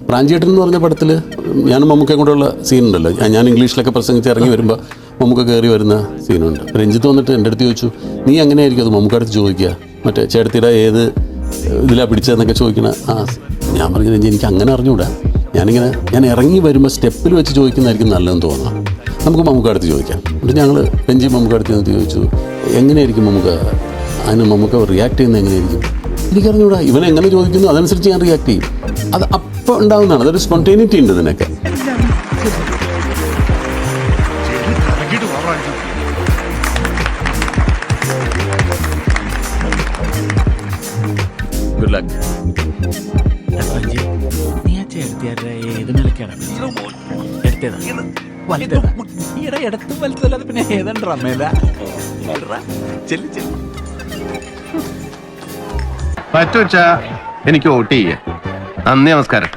പ്രാഞ്ചേട്ടൻ എന്ന് പറഞ്ഞ പടത്തിൽ ഞാൻ മമ്മൂക്കെ കൂടെയുള്ള സീനുണ്ടല്ലോ. ഞാൻ- ഇംഗ്ലീഷിലൊക്കെ പ്രസംഗിച്ച് ഇറങ്ങി വരുമ്പോൾ മമ്മൂക്ക കയറി വരുന്ന സീനുണ്ട്. രഞ്ജിത്ത് വന്നിട്ട് എന്റെ അടുത്ത് ചോദിച്ചു നീ എങ്ങനെയായിരിക്കും അത് മമ്മൂക്ക അടുത്ത് ചോദിക്കുക? മറ്റേ ചേട്ടത്തിയുടെ ഏത് ഇതിലാണ് പിടിച്ചതെന്നൊക്കെ ചോദിക്കണ ആ ഞാൻ പറഞ്ഞു രഞ്ജി എനിക്ക് അങ്ങനെ അറിഞ്ഞുകൂടാ ഞാനിങ്ങനെ ഞാൻ ഇറങ്ങി വരുമ്പോൾ സ്റ്റെപ്പിൽ വെച്ച് ചോദിക്കുന്നതായിരിക്കും നല്ലതെന്ന് തോന്നുന്നു. നമുക്ക് മമ്മൂക്ക അടുത്ത് ചോദിക്കാം. എന്നിട്ട് ഞങ്ങൾ രഞ്ജി മമ്മൂക്ക അടുത്ത് ചെന്നിട്ട് ചോദിച്ചു എങ്ങനെയായിരിക്കും മമ്മൂക്ക? അതിന് മമ്മൂക്ക റിയാക്ട് ചെയ്യുന്നത് എങ്ങനെയായിരിക്കും? എനിക്കറിഞ്ഞൂടാ ഇവൻ എങ്ങനെ ചോദിക്കുന്നു അതനുസരിച്ച് ഞാൻ റിയാക്ട് ചെയ്യും. അത് അപ്പോൾ ഉണ്ടാവുന്നതാണ്. അതൊരു സ്പോണ്ടേനിറ്റി ഉണ്ട് ഇതിനൊക്കെ. ഗുഡ് ലക്ക് പിന്നെ ഏതാണ് റമേല ചെല്ലു ചെല്ലു പറ്റുവച്ച എനിക്ക് വോട്ട് ചെയ്യ. നന്ദി നമസ്കാരം.